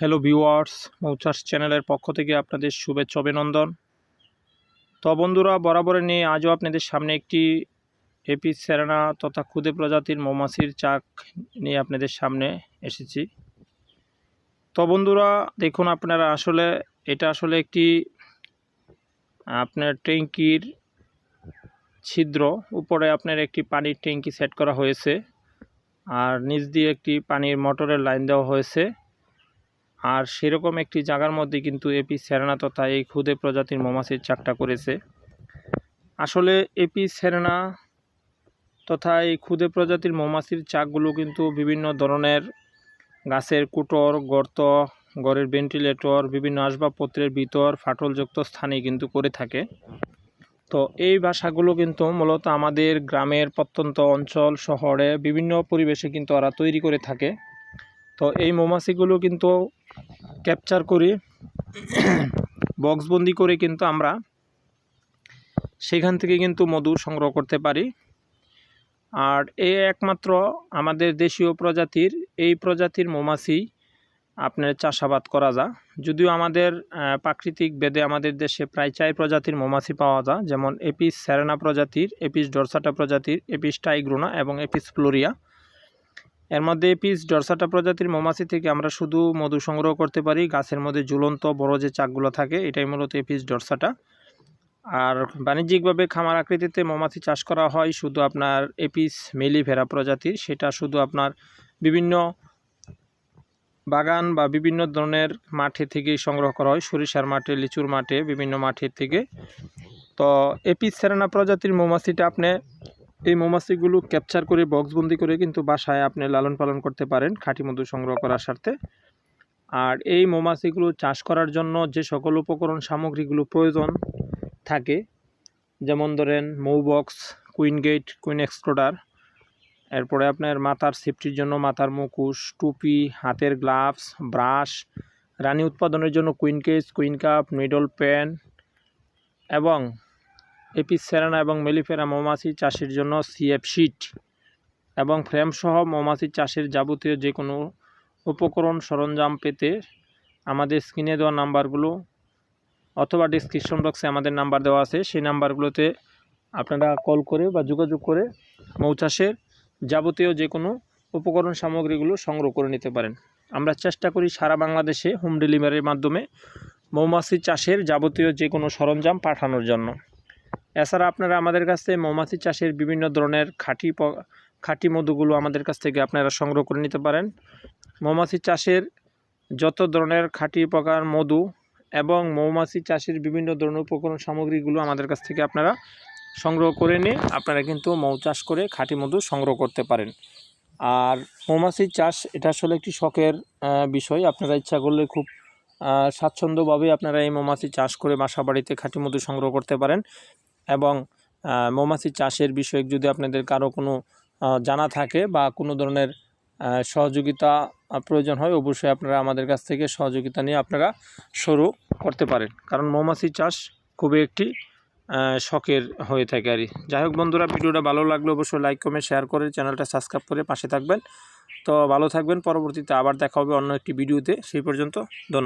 Hello viewers মৌচাস চ্যানেলের পক্ষ থেকে আপনাদের শুভেচ্ছা, অভিনন্দন। তো বন্ধুরা বরাবরের নিয়ে আজও আপনাদের সামনে একটি এপি সেরেনা তথা ক্ষুদে প্রজাতির মৌমাছির চাক নিয়ে আপনাদের সামনে এসেছি। তো বন্ধুরা, দেখুন আপনারা আসলে, এটা আসলে একটি, আপনার ট্যাঙ্কির ছিদ্র, উপরে আপনার একটি পানির ট্যাঙ্কি সেট করা হয়েছে। আর নিচ দিয়ে একটি পানির মোটরের লাইন দেওয়া হয়েছে। আর সেরকম একটি জায়গার মধ্যে কিন্তু এপি সেরেনা তথা এই ক্ষুদে প্রজাতির মৌমাছির চাকটা করেছে। আসলে এপি সেরেনা তথা এই ক্ষুদে প্রজাতির মৌমাছির চাকগুলো কিন্তু বিভিন্ন ধরনের গাছের কুটর, গর্ত, ঘরের ভেন্টিলেটর বিভিন্ন আসবাবপত্রের ভিতর ফাটলযুক্ত স্থানে কিন্তু করে থাকে। তো এই বাসাগুলো কিন্তু মূলত আমাদের গ্রামের প্রত্যন্ত অঞ্চল, শহরে বিভিন্ন পরিবেশে কিন্তু ওরা তৈরি করে থাকে। তো এই মৌমাছিগুলো কিন্তু ক্যাপচার করি বক্সবন্দি করে কিন্তু আমরা সেখান থেকে কিন্তু মধু সংগ্রহ করতে পারি। আর এই একমাত্র আমাদের দেশীয় প্রজাতির, এই প্রজাতির মৌমাছি আপনার চাষাবাদ করা যায়। যদিও আমাদের প্রাকৃতিক বেদে আমাদের দেশে প্রায় চার প্রজাতির মৌমাছি পাওয়া যায়, যেমন এপিস স্যারেনা প্রজাতির এপিস ডরসাটা প্রজাতির এপিস টাইগ্রোনা এবং এপিস ফ্লোরিয়া এর মধ্যে এপিস ডরসাটা প্রজাতির মৌমাছি থেকে আমরা শুধু মধু সংগ্রহ করতে পারি। গাছের মধ্যে ঝুলন্ত বড় যে চাকগুলো থাকে, এটাই মূলত এপিস ডরসাটা। আর বাণিজ্যিকভাবে খামার আকৃতিতে মৌমাছি চাষ করা হয় শুধু আপনার এপিস মেলিভেরা প্রজাতির। সেটা শুধু আপনার বিভিন্ন বাগান বা বিভিন্ন ধরনের মাঠে থেকেই সংগ্রহ করা হয়। সরিষার মাঠে, লিচুর মাঠে, বিভিন্ন মাঠের থেকে। তো এপিস সেরানা প্রজাতির মৌমাছিটা আপনি এই মৌমাছিগুলো ক্যাপচার করে বক্সবন্দি করে কিন্তু বাসায় আপনি লালন পালন করতে পারেন, খাঁটি মধু সংগ্রহ করার স্বার্থে। আর এই মৌমাছিগুলো চাষ করার জন্য যে সকল উপকরণ সামগ্রীগুলো প্রয়োজন থাকে, যেমন ধরেন মৌ box queen gate queen excluder এরপরে আপনার মাথার সেফটির জন্য মাথার মুখোশ টুপি, হাতের গ্লাভস ব্রাশ রানী উৎপাদনের জন্য queen case queen cup middle pan এবং এপিস সেরানা এবং মেলিফেরা মৌমাছি চাষের জন্য সিএফ শিট এবং ফ্রেমসহ মৌমাছি চাষের যাবতীয় যে কোনো উপকরণ সরঞ্জাম পেতে আমাদের স্ক্রিনে দেওয়া নাম্বারগুলো অথবা ডিসক্রিপশন বক্সে আমাদের নাম্বার দেওয়া আছে। সেই নাম্বারগুলোতে আপনারা কল করে বা যোগাযোগ করে মৌচাষের যাবতীয় যে কোনো উপকরণ সামগ্রীগুলো সংগ্রহ করে নিতে পারেন। আমরা চেষ্টা করি সারা বাংলাদেশে হোম ডেলিভারির মাধ্যমে মৌমাছি চাষের যাবতীয় যে কোনো সরঞ্জাম পাঠানোর জন্য। এছাড়া আপনারা আমাদের কাছ থেকে মৌমাছি চাষের বিভিন্ন ধরনের খাঁটি খাঁটি মধুগুলো আমাদের কাছ থেকে আপনারা সংগ্রহ করে নিতে পারেন। মৌমাছি চাষের যত ধরনের খাঁটি প্রকার মধু এবং মৌমাছি চাষের বিভিন্ন ধরনের উপকরণ সামগ্রীগুলো আমাদের কাছ থেকে আপনারা সংগ্রহ করে নিয়ে আপনারা কিন্তু মৌ চাষ করে খাঁটি মধু সংগ্রহ করতে পারেন। আর মৌমাছির চাষ, এটা আসলে একটি শখের বিষয়। আপনারা ইচ্ছা করলে খুব স্বাচ্ছন্দ্যভাবে আপনারা এই মৌমাছি চাষ করে বাসা বাড়িতে খাঁটি মধু সংগ্রহ করতে পারেন। এবং মৌমাছি চাষের বিষয়ে যদি আপনাদের কারও কোনো জানা থাকে বা কোনো ধরনের সহযোগিতা প্রয়োজন হয়, অবশ্যই আপনারা আমাদের কাছ থেকে সহযোগিতা নিয়ে আপনারা শুরু করতে পারেন। কারণ মৌমাছি চাষ খুবই একটি শখের হয়ে থাকে আর যাই হোক বন্ধুরা, ভিডিওটা ভালো লাগলে অবশ্যই লাইক, কমেন্ট, শেয়ার করে চ্যানেলটা সাবস্ক্রাইব করে পাশে থাকবেন। তো ভালো থাকবেন, পরবর্তীতে আবার দেখা হবে অন্য একটি ভিডিওতে। সেই পর্যন্ত ধন্যবাদ।